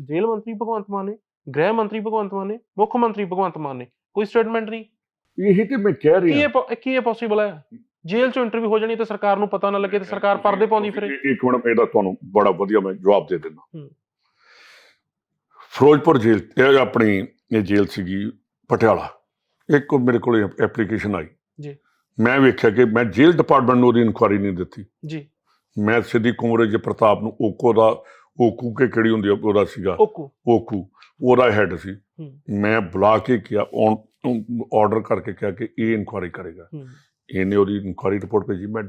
ਜੇਲ੍ਹ ਮੰਤਰੀ ਭਗਵੰਤ ਮਾਨ ਨੇ ਗ੍ਰਹਿ ਮੰਤਰੀ ਭਗਵੰਤ ਮਾਨ ਨੇ ਮੁੱਖ ਮੰਤਰੀ ਭਗਵੰਤ ਮਾਨ ਨੇ ਕੋਈ ਸਟੇਟਮੈਂਟ ਨਹੀਂ। ਇਹੀ ਤੇ ਮੈਂ ਕਹਿ ਕੀ ਰਿਹਾ ਇਹ ਪੋ- ਕੀ ਇਹ ਪੋਸੀਬਲ ਹੈ? ਜੇਲ੍ਹ ਚੋਂ ਇੰਟਰਵਿਊ ਹੋ ਜਾਣੀ ਤੇ ਸਰਕਾਰ ਨੂੰ ਪਤਾ ਨਾ ਲੱਗੇ ਤੇ ਸਰਕਾਰ ਪਰਦੇ ਪਾਉਂਦੀ ਫਿਰੇ। ਇੱਕ- ਇੱਕ ਮਿੰਟ ਇਹਦਾ ਤੁਹਾਨੂੰ ਬੜਾ ਵਧੀਆ ਮੈਂ ਜਵਾਬ ਦੇ ਦਿੰਦਾ। ਹੂੰ। ਫਿਰੋਜ਼ਪੁਰ ਜੇਲ੍ਹ ਇਹ ਆਪਣੀ ਇਹ ਜੇਲ੍ਹ ਸੀਗੀ ਪਟਿਆਲਾ। ਇੱਕ ਮੇਰੇ ਕੋਲ ਐਪਲੀਕੇਸ਼ਨ ਆਈ। ਜੀ। ਮੈਂ ਵੇਖਿਆ ਕਿ ਮੈਂ ਜੇਲ੍ਹ ਡਿਪਾਰਟਮੈਂਟ ਨੂੰ ਉਹਦੀ ਇਨਕੁਆਰੀ ਨਹੀਂ ਦਿੱਤੀ। ਜੀ। ਮੈਂ ਸਿੱਧੀ ਕੁਮਰੇ ਪ੍ਰਤਾਪ ਨੂੰ ਓਕੋ ਦਾ ਓਕੂ ਕੇ ਕਿਹੜੀ ਹੁੰਦੀ ਆ, ਉਹਦਾ ਸੀਗਾ। ਓਕੂ। ਓਕੂ ਉਹਦਾ ਹੈੱਡ ਸੀ। ਮੈਂ ਬੁਲਾ ਕੇ ਕਿਹਾ ਆਰਡਰ ਕਰਕੇ ਕਿਹਾ ਕਿ ਇਹ ਇਨਕੁਆਰੀ ਕਰੇਗਾ। ਇਹਨੇ ਉਹਦੀ ਇਨਕੁਆਰੀ ਰਿਪੋਰਟ ਭੇਜੀ। ਮੈਂ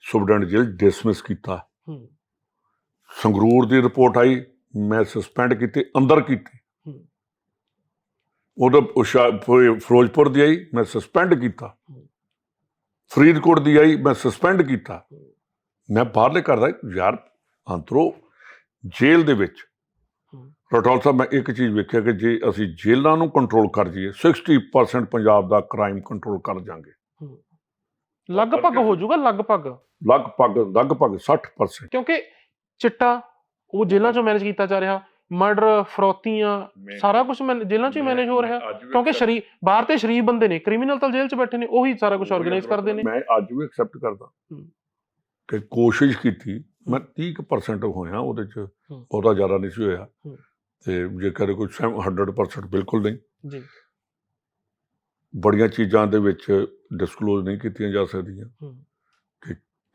ਸੁਬਡੈਂਟ ਜੇਲ੍ਹ ਡਿਸਮਿਸ ਕੀਤਾ। ਸੰਗਰੂਰ ਦੀ ਰਿਪੋਰਟ ਆਈ। ਮੈਂ ਸਸਪੈਂਡ ਕੀਤੇ ਅੰਦਰ ਕੀਤੇ। ਉਹਦਾ ਫਿਰੋਜ਼ਪੁਰ ਦੀ ਆਈ। ਮੈਂ ਸਸਪੈਂਡ ਕੀਤਾ। ਫਰੀਦਕੋਟ ਦੀ ਆਈ। ਮੈਂ ਸਸਪੈਂਡ ਕੀਤਾ। ਮੈਂ ਬਾਹਰਲੇ ਕਰਦਾ ਯਾਰ ਅੰਦਰੋਂ ਜੇਲ੍ਹ ਦੇ ਵਿੱਚ। ਰਟੌਲ ਸਾਹਿਬ ਮੈਂ ਇੱਕ ਚੀਜ਼ ਵੇਖਿਆ ਕਿ ਜੇ ਅਸੀਂ ਜੇਲ੍ਹਾਂ ਨੂੰ ਕੰਟਰੋਲ ਕਰ ਜਾਈਏ 60% ਪੰਜਾਬ ਦਾ ਕ੍ਰਾਈਮ ਕੰਟਰੋਲ ਕਰ ਜਾਾਂਗੇ। ਲਗਭਗ ਹੋ ਜਾਊਗਾ ਲਗਭਗ। ਲਗਭਗ ਲਗਭਗ 60% ਕਿਉਂਕਿ ਚਿੱਟਾ ਉਹ ਜੇਲ੍ਹਾਂ ਚੋਂ ਮੈਨੇਜ ਕੀਤਾ ਜਾ ਰਿਹਾ। ਮਰਡਰ ਫਰੋਤੀਆਂ ਸਾਰਾ ਕੁਝ ਜੇਲ੍ਹਾਂ ਚੋਂ ਹੀ ਮੈਨੇਜ ਹੋ ਰਿਹਾ। ਕਿਉਂਕਿ ਸ਼ਰੀਫ ਬਾਹਰ ਤੇ ਸ਼ਰੀਫ ਬੰਦੇ ਨੇ ਕ੍ਰਿਮੀਨਲ ਤਾਂ ਜੇਲ੍ਹ 'ਚ ਬੈਠੇ ਨੇ ਉਹੀ ਸਾਰਾ ਕੁਝ ਆਰਗੇਨਾਈਜ਼ ਕਰਦੇ ਨੇ। ਮੈਂ ਅੱਜ ਵੀ ਐਕਸੈਪਟ ਕਰਦਾ। ਕਿ ਕੋਸ਼ਿਸ਼ ਕੀਤੀ ਮੈਂ 30% ਹੋਇਆ ਉਹਦੇ ਚ। ਬਹੁਤਾ ਜ਼ਿਆਦਾ ਨਹੀਂ ਸੀ ਹੋਇਆ। ਤੇ ਜੇ ਕਰੇ ਕੋਈ 100% ਬਿਲਕੁਲ ਨਹੀਂ। ਜੀ। ਬੜੀਆਂ ਚੀਜ਼ਾਂ ਦੇ ਵਿੱਚ ਡਿਸਕਲੋਜ਼ ਨਹੀਂ ਕੀਤੀਆਂ ਜਾ ਸਕਦੀਆਂ। ਹੂੰ।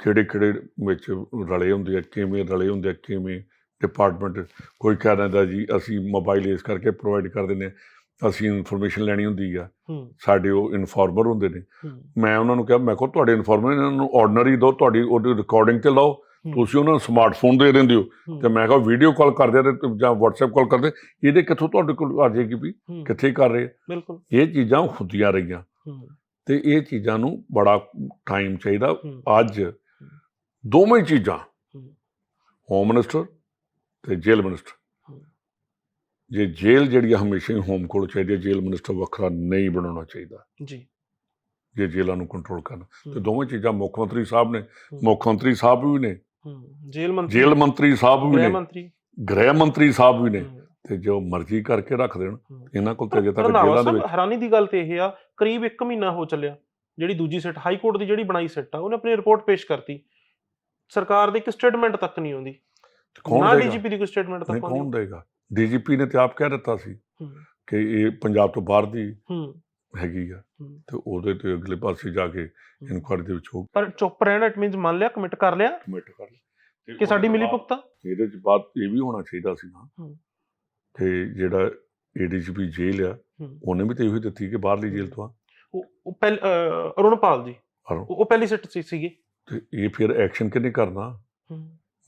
ਕਿਹੜੇ ਕਿਹੜੇ ਵਿੱਚ ਰਲੇ ਹੁੰਦੇ ਆ ਕਿਵੇਂ ਰਲੇ ਹੁੰਦੇ ਆ ਕਿਵੇਂ ਡਿਪਾਰਟਮੈਂਟ ਕੋਈ ਕਹਿ ਦਿੰਦਾ ਜੀ ਅਸੀਂ ਮੋਬਾਈਲ ਇਸ ਕਰਕੇ ਪ੍ਰੋਵਾਈਡ ਕਰ ਦਿੰਦੇ ਅਸੀਂ ਇਨਫੋਰਮੇਸ਼ਨ ਲੈਣੀ ਹੁੰਦੀ ਆ। ਸਾਡੇ ਉਹ ਇਨਫਾਰਮਰ ਹੁੰਦੇ ਨੇ। ਮੈਂ ਉਹਨਾਂ ਨੂੰ ਕਿਹਾ ਮੈਂ ਕਿਹਾ ਤੁਹਾਡੇ ਇਨਫਾਰਮਰ ਇਹਨਾਂ ਨੂੰ ਆਰਡੀਨਰੀ ਦਿਓ ਤੁਹਾਡੀ ਉਹਦੀ ਰਿਕਾਰਡਿੰਗ ਤੇ ਲਾਓ। ਤੁਸੀਂ ਉਹਨਾਂ ਨੂੰ ਸਮਾਰਟਫੋਨ ਦੇ ਦਿੰਦੇ ਹੋ ਤੇ ਮੈਂ ਕਿਹਾ ਵੀਡੀਓ ਕਾਲ ਕਰਦੇ ਆ ਤੇ ਜਾਂ WhatsApp ਕਾਲ ਕਰਦੇ ਇਹਦੇ ਕਿੱਥੋਂ ਤੁਹਾਡੇ ਕੋਲ ਆ ਜਾਏਗੀ ਵੀ ਕਿੱਥੇ ਕਰ ਰਹੇ? ਬਿਲਕੁਲ। ਇਹ ਚੀਜ਼ਾਂ ਹੁੰਦੀਆਂ ਰਹੀਆਂ। ਤੇ ਇਹ ਚੀਜ਼ਾਂ ਨੂੰ ਬੜਾ ਟਾਈਮ ਚਾਹੀਦਾ ਅੱਜ। ਦੋਵੇਂ ਚੀਜ਼ਾਂ। ਹੋਮ ਮਿਨਿਸਟਰ ਤੇ ਜੇਲ੍ਹ ਮਿਨਿਸਟਰ। ਜੇ ਜੇਲ੍ਹ ਜਿਹੜੀ ਹਮੇਸ਼ਾ ਹੀ ਹੋਮ ਕੋਲ ਚਾਹੀਦੀ ਹੈ ਜੇਲ੍ਹ ਮਿਨਿਸਟਰ ਵੱਖਰਾ ਨਹੀਂ ਬਣਾਉਣਾ ਚਾਹੀਦਾ। ਜੀ। ਜੇ ਜੇਲ੍ਹਾਂ ਨੂੰ ਕੰਟਰੋਲ ਕਰਨ। ਤੇ ਦੋਵੇਂ ਚੀਜ਼ਾਂ ਮੁੱਖ ਮੰਤਰੀ ਸਾਹਿਬ ਨੇ। ਮੁੱਖ ਮੰਤਰੀ ਸਾਹਿਬ ਵੀ ਨੇ। ਜੇਲ੍ਹ ਮੰਤਰੀ। ਜੇਲ੍ਹ ਮੰਤਰੀ ਸਾਹਿਬ ਵੀ ਗ੍ਰਹਿ ਨੇ। ਮੰਤਰੀ। ਗ੍ਰਹਿ ਮੰਤਰੀ ਸਾਹਿਬ ਵੀ ਨੇ। ਤੇ ਜੋ ਮਰਜ਼ੀ ਕਰਕੇ ਰੱਖ ਦੇਣ। ਇਹਨਾਂ ਕੋਲ ਤੇ ਅਜੇ ਤੱਕ ਜੇਲ੍ਹਾਂ ਦੇ ਵਿੱਚ ਹੈਰਾਨੀ ਦੀ ਗੱਲ ਤੇ ਇਹ ਆ ਕਰੀਬ 1 ਮਹੀਨਾ ਹੋ ਚੱਲਿਆ ਜਿਹੜੀ ਦੂਜੀ ਸਿੱਟ ਹਾਈ ਕੋਰਟ ਦੀ ਜਿਹੜੀ ਬਣਾਈ ਸਿੱਟ ਆ ਉਹਨੇ ਆਪਣੀ ਰਿਪੋਰਟ ਪੇਸ਼ ਕਰਤੀ। ਸਰਕਾਰ ਦੀ ਇੱਕ ਸਟੇਟਮੈਂਟ ਤੱਕ ਨਹੀਂ ਆਉਂਦੀ। ਕੌਣ ਡੀਜੀਪੀ ਦੀ ਕੋਈ ਸਟੇਟਮੈਂਟ ਨਹੀਂ ਤੱਕ ਕੌਣ ਆਉਂਦੀ। ਦੇਗਾ? ਡੀਜੀਪੀ ਨੇ ਤੇ ਆਪ ਕਹਿ ਦਿੱਤਾ ਸੀ ਕਿ ਇਹ ਪੰਜਾਬ ਤੋਂ ਬਾਹਰ ਦੀ ਹੈਗੀ ਆ। ਤੇ ਉਹਦੇ ਤੇ ਅਗਲੇ ਪਾਸੇ ਜਾ ਕੇ ਇਨਕੁਆਰੀ ਦੇ ਵਿੱਚ ਹੋ ਪਰ ਚੁੱਪ ਰਹਿਣਾ ਇਟ ਮੀਨਸ ਮੰਨ ਲਿਆ ਕਮਿਟ ਕਰ ਲਿਆ ਕਮਿਟ ਕਰ ਲਏ। ਕਿ ਸਾਡੀ ਮਿਲੀ ਭੁਗਤਾ ਇਹਦੇ ਚ ਬਾਤ ਇਹ ਵੀ ਹੋਣਾ ਚਾਹੀਦਾ ਸੀ ਨਾ। ਕਿ ਜਿਹੜਾ ਏਡੀਜੀਪੀ ਜੇਲ੍ਹ ਆ। ਉਹਨੇ ਵੀ ਤੇ ਇਹੋ ਹੀ ਦਿੱਤੀ ਕਿ ਬਾਹਰਲੀ ਜੇਲ੍ਹ ਤੋਂ ਆ। ਉਹ ਪਹਿਲ ਅਰੁਣਪਾਲ ਜੀ। ਉਹ ਪਹਿਲੀ ਸਿੱਟ ਸੀ ਸੀਗੀ। ਤੇ ਇਹ ਫਿਰ ਐਕਸ਼ਨ ਕਿਹਨੇ ਕਰਨਾ?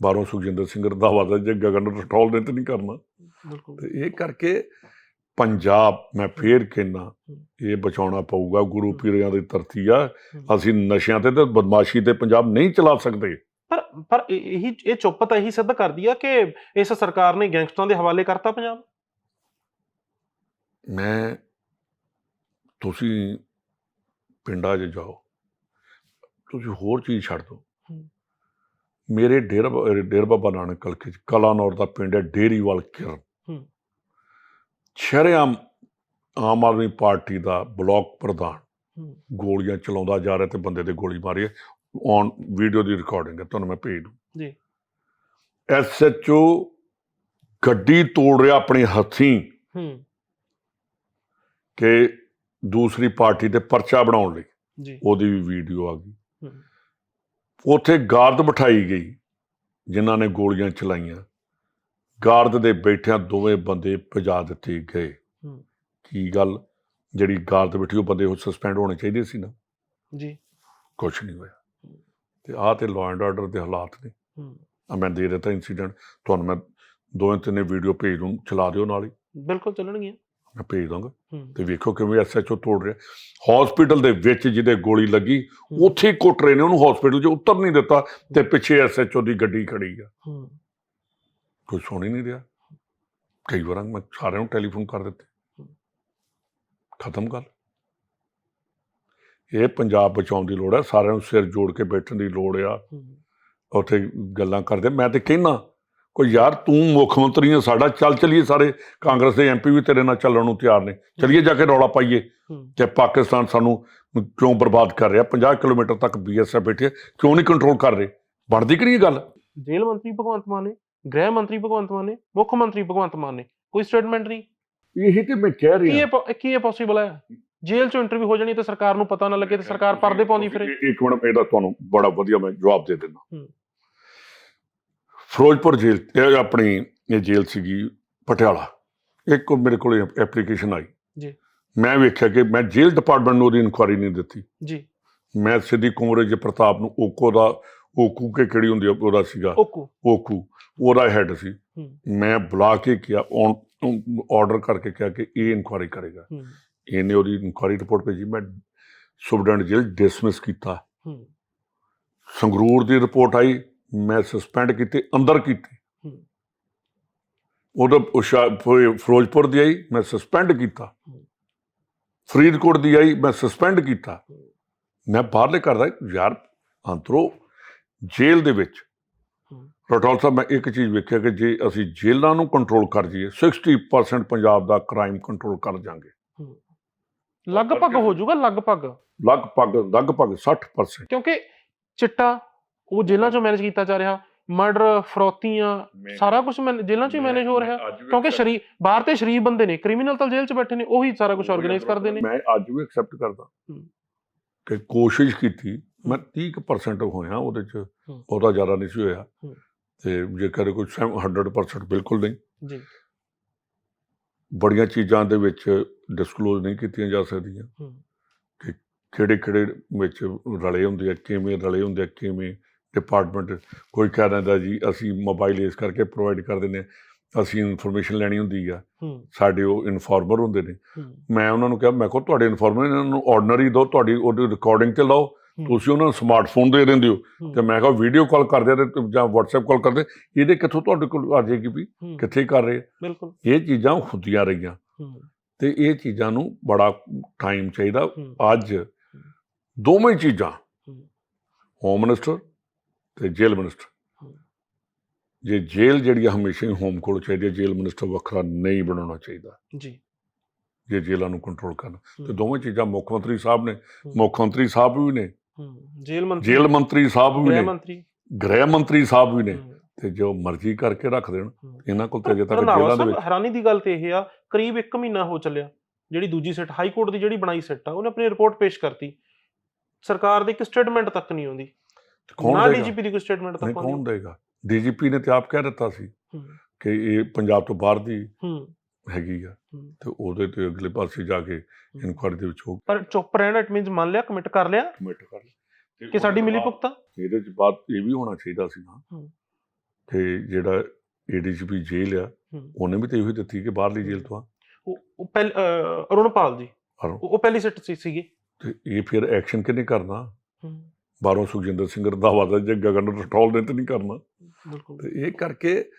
ਬਾਹਰੋਂ ਸੁਖਜਿੰਦਰ ਸਿੰਘ ਰੰਧਾਵਾ ਦਾ ਜੇ ਗਗਨ ਰਟੌਲ ਨੇ ਤੇ ਨਹੀਂ ਕਰਨਾ। ਬਿਲਕੁਲ। ਤੇ ਇਹ ਕਰਕੇ ਪੰਜਾਬ ਮੈਂ ਫੇਰ ਕਹਿਣਾ ਹੂੰ। ਇਹ ਬਚਾਉਣਾ ਪਊਗਾ ਗੁਰੂ ਹੂੰ। ਪੀਰਾਂ ਦੀ ਧਰਤੀ ਆ। ਅਸੀਂ ਨਸ਼ਿਆਂ ਤੇ ਤੇ ਬਦਮਾਸ਼ੀ ਤੇ ਪੰਜਾਬ ਨਹੀਂ ਚਲਾ ਸਕਦੇ ਪਰ ਪਰ ਇਹ- ਇਹੀ ਚੁੱਪ ਤਾਂ ਇਹੀ ਸਿੱਧ ਕਰਦੀ ਆ ਕਿ ਇਸ ਸਰਕਾਰ ਨੇ ਗੈਂਗਸਟਰਾਂ ਦੇ ਹਵਾਲੇ ਕਰਤਾ ਪੰਜਾਬ ਮੈਂ ਤੁਸੀਂ ਪਿੰਡਾਂ 'ਚ ਜਾਓ ਤੁਸੀਂ ਹੋਰ ਚੀਜ਼ ਛੱਡ ਦਿਓ। ਮੇਰੇ ਡੇਰਾ ਡੇਰਾ ਬਾਬਾ ਨਾਨਕ ਕਲਕੇ 'ਚ ਕਲਾਨੌਰ ਦਾ ਪਿੰਡ ਹੈ ਡੇਰੀਵਾਲ ਕਿਰਨ ਹੂੰ। ਸ਼ਰੇਆਮ ਆਮ ਆਦਮੀ ਪਾਰਟੀ ਦਾ ਬਲਾਕ ਪ੍ਰਧਾਨ ਗੋਲੀਆਂ ਚਲਾਉਂਦਾ ਜਾ ਰਿਹਾ ਤੇ ਬੰਦੇ ਤੇ ਗੋਲੀ ਮਾਰੀ ਹੈ। ਔਨ ਵੀਡੀਓ ਦੀ ਰਿਕਾਰਡਿੰਗ ਹੈ ਤੁਹਾਨੂੰ ਮੈਂ ਭੇਜ ਦੂੰ। ਜੀ। ਐਸਐਚਓ ਗੱਡੀ ਤੋੜ ਰਿਹਾ ਆਪਣੇ ਹੱਥੀਂ ਹੂੰ। ਕਿ ਦੂਸਰੀ ਪਾਰਟੀ ਤੇ ਪਰਚਾ ਬਣਾਉਣ ਲਈ। ਜੀ। ਉਹਦੀ ਵੀ ਵੀਡੀਓ ਆ ਗਈ। ਉੱਥੇ ਗਾਰਦ ਬਿਠਾਈ ਗਈ ਜਿਨ੍ਹਾਂ ਨੇ ਗੋਲੀਆਂ ਚਲਾਈਆਂ। ਗਾਰਦ ਦੇ ਬੈਠਿਆਂ ਦੋਵੇਂ ਬੰਦੇ ਭਜਾ ਦਿੱਤੇ ਗਏ। ਕੀ ਗੱਲ? ਜਿਹੜੀ ਗਾਰਦ ਬੈਠੀ ਉਹ ਬੰਦੇ ਉਹ ਸਸਪੈਂਡ ਹੋਣੇ ਚਾਹੀਦੇ ਸੀ ਨਾ? ਜੀ। ਕੁਝ ਨਹੀਂ ਹੋਇਆ। ਤੇ ਆਹ ਤੇ ਲਾਅ ਐਂਡ ਆਰਡਰ ਦੇ ਹਾਲਾਤ ਨੇ। ਆ ਮੈਂ ਦੇ ਦਿੱਤਾ ਇਨਸੀਡੈਂਟ ਤੁਹਾਨੂੰ ਮੈਂ ਦੋਵੇਂ ਤਿੰਨੇ ਵੀਡੀਓ ਭੇਜ ਦੂੰ ਚਲਾ ਦਿਓ ਨਾਲ ਹੀ। ਬਿਲਕੁਲ ਚੱਲਣਗੀਆਂ। ਮੈਂ ਭੇਜ ਦਾਂਗਾ ਤੇ ਵੇਖੋ ਕਿਵੇਂ ਐਸਐਚਓ ਤੋੜ ਰਿਹਾ। ਹਸਪੀਟਲ ਦੇ ਵਿੱਚ ਜਿਹਦੇ ਗੋਲੀ ਲੱਗੀ ਉੱਥੇ ਕੁੱਟ ਰਹੇ ਨੇ। ਉਹਨੂੰ ਹਸਪੀਟਲ 'ਚ ਉਤਰ ਨਹੀਂ ਦਿੱਤਾ ਤੇ ਪਿੱਛੇ ਐਸਐਚਓ ਦੀ ਗੱਡੀ ਖੜੀ ਆ। ਹੂੰ, ਕੋਈ ਸੁਣ ਹੀ ਨਹੀਂ ਰਿਹਾ। ਕਈ ਵਾਰਾਂ ਮੈਂ ਸਾਰਿਆਂ ਨੂੰ ਟੈਲੀਫੋਨ ਕਰ ਦਿੱਤੇ। ਖਤਮ ਗੱਲ ਇਹ ਪੰਜਾਬ ਬਚਾਉਣ ਦੀ ਲੋੜ ਹੈ। ਸਾਰਿਆਂ ਨੂੰ ਸਿਰ ਜੋੜ ਕੇ ਬੈਠਣ ਦੀ ਲੋੜ ਆ। ਹੂੰ, ਉੱਥੇ ਗੱਲਾਂ ਕਰਦੇ। ਮੈਂ ਤੇ ਕਹਿਣਾ ਕੋਈ ਯਾਰ ਤੂੰ ਮੁੱਖ ਮੰਤਰੀ ਆ ਸਾਡਾ ਚੱਲ ਚਲੀਏ ਸਾਰੇ। ਕਾਂਗਰਸ ਦੇ ਐਮਪੀ ਵੀ ਤੇਰੇ ਨਾਲ ਚੱਲਣ ਨੂੰ ਤਿਆਰ ਨੇ। ਚਲੀਏ ਜਾ ਕੇ ਰੌਲਾ ਪਾਈਏ। ਹੂੰ। ਕਿ ਪਾਕਿਸਤਾਨ ਸਾਨੂੰ ਕਿਉਂ ਬਰਬਾਦ ਕਰ ਰਿਹਾ? 50 ਕਿਲੋਮੀਟਰ ਤੱਕ ਬੀਐਸਐਫ ਬੈਠੇ ਕਿਉਂ ਨਹੀਂ ਕੰਟਰੋਲ ਕਰ ਰਹੇ? ਬਣਦੀ ਕਿ ਨਹੀਂ ਇਹ ਗੱਲ? ਜੇਲ੍ਹ ਮੰਤਰੀ ਭਗਵੰਤ ਮਾਨ ਨੇ ਗ੍ਰਹਿ ਮੰਤਰੀ ਭਗਵੰਤ ਮਾਨ ਨੇ ਮੁੱਖ ਮੰਤਰੀ ਭਗਵੰਤ ਮਾਨ ਨੇ ਕੋਈ ਸਟੇਟਮੈਂਟ ਨਹੀਂ। ਇਹੀ ਤੇ ਮੈਂ ਕਹਿ ਕੀ ਇਹ ਪੋ- ਕੀ ਇਹ ਪੋਸੀਬਲ ਹੈ? ਜੇਲ੍ਹ ਚੋਂ ਇੰਟਰਵਿਊ ਹੋ ਜਾਣੀ ਤੇ ਸਰਕਾਰ ਨੂੰ ਪਤਾ ਨਾ ਲੱਗੇ ਤੇ ਸਰਕਾਰ ਪਰਦੇ ਪਾਉਂਦੀ ਫਿਰੇ। ਇੱਕ- ਇੱਕ ਮਿੰਟ ਇਹਦਾ ਤੁਹਾਨੂੰ ਬੜਾ ਵਧੀਆ ਮੈਂ ਜਵਾਬ ਦੇ ਦਿੰਦਾ। ਹੂੰ। ਫਿਰੋਜ਼ਪੁਰ ਜੇਲ੍ਹ ਇਹ ਆਪਣੀ ਇਹ ਜੇਲ੍ਹ ਸੀਗੀ ਪਟਿਆਲਾ। ਇੱਕ ਮੇਰੇ ਕੋਲ ਐਪਲੀਕੇਸ਼ਨ ਆਈ। ਜੀ। ਮੈਂ ਵੇਖਿਆ ਕਿ ਮੈਂ ਜੇਲ੍ਹ ਡਿਪਾਰਟਮੈਂਟ ਨੂੰ ਉਹਦੀ ਇਨਕੁਆਰੀ ਨਹੀਂ ਦਿੱਤੀ। ਜੀ। ਮੈਂ ਸਿੱਧੀ ਕੁਮਰੇ ਪ੍ਰਤਾਪ ਨੂੰ ਓਕੋ ਦਾ ਓਕੂ ਕੇ ਕਿਹੜੀ ਹੁੰਦੀ ਆ, ਉਹਦਾ ਸੀਗਾ ਓਕੂ ਓਕੂ ਉਹਦਾ ਹੈੱਡ ਸੀ। ਮੈਂ ਬੁਲਾ ਕੇ ਕਿਹਾ ਆਰਡਰ ਕਰਕੇ ਕਿਹਾ ਕਿ ਇਹ ਇਨਕੁਆਰੀ ਕਰੇਗਾ ਇਹਨੇ ਉਹਦੀ ਇਨਕੁਆਰੀ ਰਿਪੋਰਟ ਭੇਜੀ ਮੈਂ ਸੁਬਡੈਂਟ ਜੇਲ੍ਹ ਡਿਸਮਿਸ ਕੀਤਾ ਸੰਗਰੂਰ ਦੀ ਰਿਪੋਰਟ ਆਈ ਮੈਂ ਸਸਪੈਂਡ ਕੀਤੇ ਅੰਦਰ ਕੀਤੇ। ਉਹਦਾ ਫਿਰੋਜ਼ਪੁਰ ਦੀ ਆਈ ਮੈਂ ਸਸਪੈਂਡ ਕੀਤਾ। ਫਰੀਦਕੋਟ ਦੀ ਆਈ ਮੈਂ ਸਸਪੈਂਡ ਕੀਤਾ। ਮੈਂ ਬਾਹਰਲੇ ਕਰਦਾ ਯਾਰ ਅੰਦਰੋਂ ਜੇਲ੍ਹ ਦੇ ਵਿੱਚ। ਰਟੌਲ ਸਾਹਿਬ ਮੈਂ ਇੱਕ ਚੀਜ਼ ਵੇਖਿਆ ਕਿ ਜੇ ਅਸੀਂ ਜੇਲ੍ਹਾਂ ਨੂੰ ਕੰਟਰੋਲ ਕਰ ਜਾਈਏ 60% ਪੰਜਾਬ ਦਾ ਕ੍ਰਾਈਮ ਕੰਟਰੋਲ ਕਰ ਜਾਾਂਗੇ। ਲਗਭਗ ਹੋ ਜਾਊਗਾ ਲਗਭਗ। ਲਗਭਗ ਲਗਭਗ 60% ਕਿਉਂਕਿ ਚਿੱਟਾ ਉਹ ਜੇਲ੍ਹਾਂ ਚੋਂ ਮੈਨੇਜ ਕੀਤਾ ਜਾ ਰਿਹਾ ਮਰਡਰ ਫਰੋਤੀਆਂ ਸਾਰਾ ਕੁਝ ਜੇਲ੍ਹਾਂ ਚੋਂ ਹੀ ਮੈਨੇਜ ਹੋ ਰਿਹਾ। ਕਿਉਂਕਿ ਸ਼ਰੀਫ ਬਾਹਰ ਤੇ ਸ਼ਰੀਫ ਬੰਦੇ ਨੇ ਕ੍ਰਿਮੀਨਲ ਤਾਂ ਜੇਲ੍ਹ 'ਚ ਬੈਠੇ ਨੇ ਉਹੀ ਸਾਰਾ ਕੁਝ ਆਰਗੇਨਾਈਜ਼ ਕਰਦੇ ਨੇ। ਮੈਂ ਅੱਜ ਵੀ ਐਕਸੈਪਟ ਕਰਦਾ। ਕਿ ਕੋਸ਼ਿਸ਼ ਕੀਤੀ ਮੈਂ 30% ਹੋਇਆ ਉਹਦੇ ਚ। ਬਹੁਤਾ ਜ਼ਿਆਦਾ ਨਹੀਂ ਸੀ ਹੋਇਆ। ਤੇ ਜੇ ਕਰੇ ਕੋਈ 100% ਬਿਲਕੁਲ ਨਹੀਂ। ਜੀ। ਬੜੀਆਂ ਚੀਜ਼ਾਂ ਦੇ ਵਿੱਚ ਡਿਸਕਲੋਜ਼ ਨਹੀਂ ਕੀਤੀਆਂ ਜਾ ਸਕਦੀਆਂ। ਹੂੰ। ਕਿਹੜੇ ਕਿਹੜੇ ਵਿੱਚ ਰਲੇ ਹੁੰਦੇ ਆ ਕਿਵੇਂ ਰਲੇ ਹੁੰਦੇ ਆ ਕਿਵੇਂ ਡਿਪਾਰਟਮੈਂਟ ਕੋਈ ਕਹਿ ਦਿੰਦਾ ਜੀ ਅਸੀਂ ਮੋਬਾਈਲ ਇਸ ਕਰਕੇ ਪ੍ਰੋਵਾਈਡ ਕਰ ਦਿੰਦੇ ਹਾਂ ਅਸੀਂ ਇਨਫੋਰਮੇਸ਼ਨ ਲੈਣੀ ਹੁੰਦੀ ਆ। ਸਾਡੇ ਉਹ ਇਨਫਾਰਮਰ ਹੁੰਦੇ ਨੇ। ਮੈਂ ਉਹਨਾਂ ਨੂੰ ਕਿਹਾ ਮੈਂ ਕਿਹਾ ਤੁਹਾਡੇ ਇਨਫਾਰਮਰ ਇਹਨਾਂ ਨੂੰ ਆਰਡੀਨਰੀ ਦਿਓ ਤੁਹਾਡੀ ਉਹਦੀ ਰਿਕਾਰਡਿੰਗ ਤੇ ਲਾਓ। ਤੁਸੀਂ ਉਹਨਾਂ ਨੂੰ ਸਮਾਰਟਫੋਨ ਦੇ ਦਿੰਦੇ ਹੋ ਤੇ ਮੈਂ ਕਿਹਾ ਵੀਡੀਓ ਕਾਲ ਕਰਦੇ ਆ ਤੇ ਜਾਂ WhatsApp ਕਾਲ ਕਰਦੇ ਇਹਦੇ ਕਿੱਥੋਂ ਤੁਹਾਡੇ ਕੋਲ ਆ ਜਾਏਗੀ ਵੀ ਕਿੱਥੇ ਕਰ ਰਹੇ? ਬਿਲਕੁਲ। ਇਹ ਚੀਜ਼ਾਂ ਹੁੰਦੀਆਂ ਰਹੀਆਂ। ਤੇ ਇਹ ਚੀਜ਼ਾਂ ਨੂੰ ਬੜਾ ਟਾਈਮ ਚਾਹੀਦਾ। ਅੱਜ ਦੋਵੇਂ ਚੀਜ਼ਾਂ। ਹੋਮ ਮਿਨਿਸਟਰ ਤੇ ਜੇਲ੍ਹ ਮਿਨਿਸਟਰ। ਜੇ ਜੇਲ੍ਹ ਜਿਹੜੀ ਹਮੇਸ਼ਾ ਹੀ ਹੋਮ ਕੋਲ ਚਾਹੀਦੀ ਹੈ ਜੇਲ੍ਹ ਮਿਨਿਸਟਰ ਵੱਖਰਾ ਨਹੀਂ ਬਣਾਉਣਾ ਚਾਹੀਦਾ। ਜੀ। ਜੇ ਜੇਲ੍ਹਾਂ ਨੂੰ ਕੰਟਰੋਲ ਕਰਨਾ। ਤੇ ਦੋਵੇਂ ਚੀਜ਼ਾਂ ਮੁੱਖ ਮੰਤਰੀ ਸਾਹਿਬ ਨੇ। ਮੁੱਖ ਮੰਤਰੀ ਸਾਹਿਬ ਵੀ ਨੇ ਜੇਲ੍ਹ ਮੰਤਰੀ ਜੇਲ੍ਹ ਮੰਤਰੀ ਸਾਹਿਬ ਵੀ ਗ੍ਰਹਿ ਨੇ। ਮੰਤਰੀ। ਗ੍ਰਹਿ ਮੰਤਰੀ ਸਾਹਿਬ ਵੀ ਨੇ। ਤੇ ਜੋ ਮਰਜ਼ੀ ਕਰਕੇ ਰੱਖ ਦੇਣ। ਇਹਨਾਂ ਕੋਲ ਤੇ ਅਜੇ ਤੱਕ ਜੇਲ੍ਹਾਂ ਦੇ ਵਿੱਚ ਹੈਰਾਨੀ ਦੀ ਗੱਲ ਤੇ ਇਹ ਆ ਕਰੀਬ 1 ਮਹੀਨਾ ਹੋ ਚੱਲਿਆ ਜਿਹੜੀ ਦੂਜੀ ਸਿੱਟ ਹਾਈ ਕੋਰਟ ਦੀ ਜਿਹੜੀ ਬਣਾਈ ਸਿੱਟ ਆ ਉਹਨੇ ਆਪਣੀ ਰਿਪੋਰਟ ਪੇਸ਼ ਕਰਤੀ। ਸਰਕਾਰ ਦੀ ਇੱਕ ਸਟੇਟਮੈਂਟ ਤੱਕ ਨਹੀਂ ਆਉਂਦੀ। ਕੌਣ ਨਾ ਡੀਜੀਪੀ ਦੀ ਕੋਈ ਸਟੇਟਮੈਂਟ ਨਹੀਂ ਤੱਕ ਕੌਣ ਦੇਗਾ? ਡੀਜੀਪੀ ਨੇ ਤੇ ਆਪ ਕਹਿ ਦਿੱਤਾ ਸੀ ਕਿ ਇਹ ਪੰਜਾਬ ਤੋਂ ਬਾਹਰ ਦੀ ਹੈਗੀ ਆ। ਤੇ ਉਹਦੇ ਤੇ ਅਗਲੇ ਪਾਸੇ ਜਾ ਕੇ ਇਨਕੁਆਰੀ ਦੇ ਵਿੱਚ ਹੋ ਪਰ ਚੁੱਪ ਰਹਿਣਾ ਇਟ ਮੀਨਸ ਮੰਨ ਲਿਆ ਕਮਿਟ ਕਰ ਲਿਆ ਕਮਿਟ ਕਰ ਲਏ। ਕਿ ਸਾਡੀ ਮਿਲੀ ਭੁਗਤਾ ਇਹਦੇ ਚ ਬਾਤ ਇਹ ਵੀ ਹੋਣਾ ਚਾਹੀਦਾ ਸੀ ਨਾ। ਕਿ ਜਿਹੜਾ ਏਡੀਜੀਪੀ ਜੇਲ੍ਹ ਆ। ਉਹਨੇ ਵੀ ਤੇ ਇਹੋ ਹੀ ਦਿੱਤੀ ਕਿ ਬਾਹਰਲੀ ਜੇਲ੍ਹ ਤੋਂ ਆ। ਉਹ ਪਹਿਲ ਅਰੁਣਪਾਲ ਜੀ। ਉਹ ਪਹਿਲੀ ਸਿੱਟ ਸੀ ਸੀਗੇ। ਤੇ ਇਹ ਫਿਰ ਐਕਸ਼ਨ ਕਿਹਨੇ ਕਰਨਾ? ਬਾਹਰੋਂ ਸੁਖਜਿੰਦਰ ਸਿੰਘ ਰੰਧਾਵਾ ਦਾ ਜੇ ਗਗਨ ਰਠੌਲ ਨੇ ਤੇ ਨਹੀਂ ਕਰਨਾ। ਬਿਲਕੁਲ। ਤੇ ਇਹ ਕਰਕੇ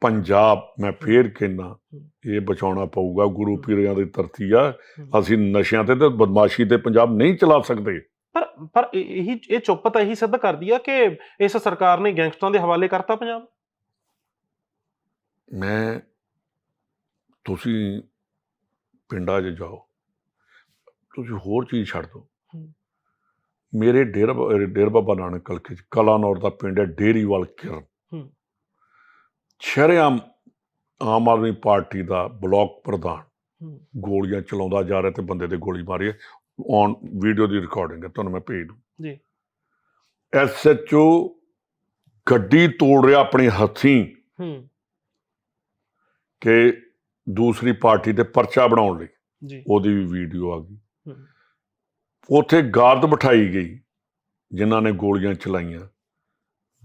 ਪੰਜਾਬ ਮੈਂ ਫੇਰ ਕਹਿਣਾ ਹੂੰ। ਇਹ ਬਚਾਉਣਾ ਪਊਗਾ ਗੁਰੂ ਹੂੰ। ਪੀਰਾਂ ਦੀ ਧਰਤੀ ਆ। ਅਸੀਂ ਨਸ਼ਿਆਂ ਤੇ ਤੇ ਬਦਮਾਸ਼ੀ ਤੇ ਪੰਜਾਬ ਨਹੀਂ ਚਲਾ ਸਕਦੇ ਪਰ ਪਰ ਇਹ- ਇਹੀ ਚੁੱਪ ਤਾਂ ਇਹੀ ਸਿੱਧ ਕਰਦੀ ਆ ਕਿ ਇਸ ਸਰਕਾਰ ਨੇ ਗੈਂਗਸਟਰਾਂ ਦੇ ਹਵਾਲੇ ਕਰਤਾ ਪੰਜਾਬ ਮੈਂ ਤੁਸੀਂ ਪਿੰਡਾਂ 'ਚ ਜਾਓ ਤੁਸੀਂ ਹੋਰ ਚੀਜ਼ ਛੱਡ ਦਿਓ। ਮੇਰੇ ਡੇਰਾ ਡੇਰਾ ਬਾਬਾ ਨਾਨਕ ਕਲਕੇ 'ਚ ਕਲਾਨੌਰ ਦਾ ਪਿੰਡ ਹੈ ਡੇਰੀਵਾਲ ਕਿਰਨ। ਸ਼ਰੇਆਮ ਆਮ ਆਦਮੀ ਪਾਰਟੀ ਦਾ ਬਲਾਕ ਪ੍ਰਧਾਨ ਗੋਲੀਆਂ ਚਲਾਉਂਦਾ ਜਾ ਰਿਹਾ ਤੇ ਬੰਦੇ ਤੇ ਗੋਲੀ ਮਾਰੀ ਹੈ। ਔਨ ਵੀਡੀਓ ਦੀ ਰਿਕਾਰਡਿੰਗ ਹੈ ਤੁਹਾਨੂੰ ਮੈਂ ਭੇਜ ਦੂੰ। ਜੀ। ਐਸਐਚਓ ਗੱਡੀ ਤੋੜ ਰਿਹਾ ਆਪਣੇ ਹੱਥੀਂ ਹੂੰ। ਕਿ ਦੂਸਰੀ ਪਾਰਟੀ ਤੇ ਪਰਚਾ ਬਣਾਉਣ ਲਈ। ਜੀ। ਉਹਦੀ ਵੀ ਵੀਡੀਓ ਆ ਗਈ। ਉੱਥੇ ਗਾਰਦ ਬਿਠਾਈ ਗਈ ਜਿਨ੍ਹਾਂ ਨੇ ਗੋਲੀਆਂ ਚਲਾਈਆਂ।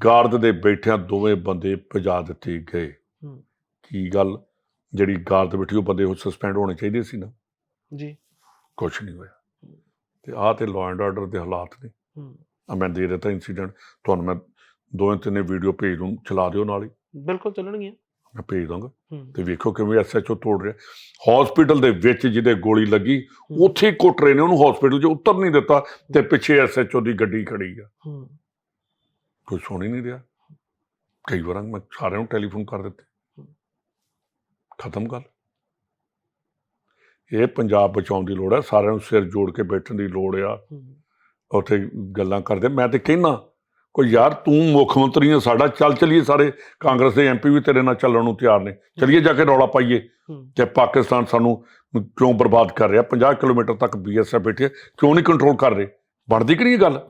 ਗਾਰਦ ਦੇ ਬੈਠਿਆਂ ਦੋਵੇਂ ਬੰਦੇ ਭਜਾ ਦਿੱਤੇ ਗਏ। ਕੀ ਗੱਲ? ਜਿਹੜੀ ਗਾਰਦ ਬੈਠੀ ਉਹ ਬੰਦੇ ਉਹ ਸਸਪੈਂਡ ਹੋਣੇ ਚਾਹੀਦੇ ਸੀ ਨਾ? ਜੀ। ਕੁਛ ਨਹੀਂ ਹੋਇਆ। ਤੇ ਆਹ ਤੇ ਲਾਅ ਐਂਡ ਆਰਡਰ ਦੇ ਹਾਲਾਤ ਨੇ। ਹੂੰ, ਆ ਮੈਂ ਦੇ ਦਿੱਤਾ ਇਨਸੀਡੈਂਟ ਤੁਹਾਨੂੰ ਮੈਂ ਦੋਵੇਂ ਤਿੰਨੇ ਵੀਡੀਓ ਭੇਜ ਦੂੰ ਚਲਾ ਦਿਓ ਨਾਲ ਹੀ। ਬਿਲਕੁਲ ਚੱਲਣਗੀਆਂ। ਮੈਂ ਭੇਜ ਦਾਂਗਾ ਤੇ ਵੇਖੋ ਕਿਵੇਂ ਐਸਐਚਓ ਤੋੜ ਰਿਹਾ। ਹਸਪੀਟਲ ਦੇ ਵਿੱਚ ਜਿਹਦੇ ਗੋਲੀ ਲੱਗੀ ਉੱਥੇ ਕੁੱਟ ਰਹੇ ਨੇ। ਉਹਨੂੰ ਹਸਪੀਟਲ 'ਚ ਉਤਰ ਨਹੀਂ ਦਿੱਤਾ ਤੇ ਪਿੱਛੇ ਐਸਐਚਓ ਦੀ ਗੱਡੀ ਖੜੀ ਆ। ਹੂੰ, ਕੋਈ ਸੁਣ ਹੀ ਨਹੀਂ ਰਿਹਾ। ਕਈ ਵਾਰ ਮੈਂ ਸਾਰਿਆਂ ਨੂੰ ਟੈਲੀਫੋਨ ਕਰ ਦਿੱਤੇ। ਖਤਮ ਗੱਲ। ਇਹ ਪੰਜਾਬ ਬਚਾਉਣ ਦੀ ਲੋੜ ਹੈ। ਸਾਰਿਆਂ ਨੂੰ ਸਿਰ ਜੋੜ ਕੇ ਬੈਠਣ ਦੀ ਲੋੜ ਆ। ਉੱਥੇ ਗੱਲਾਂ ਕਰਦੇ। ਮੈਂ ਤੇ ਕਹਿਣਾ ਕੋਈ ਯਾਰ ਤੂੰ ਮੁੱਖ ਮੰਤਰੀ ਹੈ ਸਾਡਾ ਚੱਲ ਚਲੀਏ ਸਾਰੇ। ਕਾਂਗਰਸ ਦੇ ਐਮਪੀ ਵੀ ਤੇਰੇ ਨਾਲ ਚੱਲਣ ਨੂੰ ਤਿਆਰ ਨੇ। ਚਲੀਏ ਜਾ ਕੇ ਰੌਲਾ ਪਾਈਏ। ਕਿ ਪਾਕਿਸਤਾਨ ਸਾਨੂੰ ਕਿਉਂ ਬਰਬਾਦ ਕਰ ਰਿਹਾ? 50 ਕਿਲੋਮੀਟਰ ਤੱਕ ਬੀਐਸਐਫ ਬੈਠੇ ਕਿਉਂ ਨਹੀਂ ਕੰਟਰੋਲ ਕਰ ਰਹੇ? ਬਣਦੀ ਕਿ ਨਹੀਂ ਇਹ ਗੱਲ?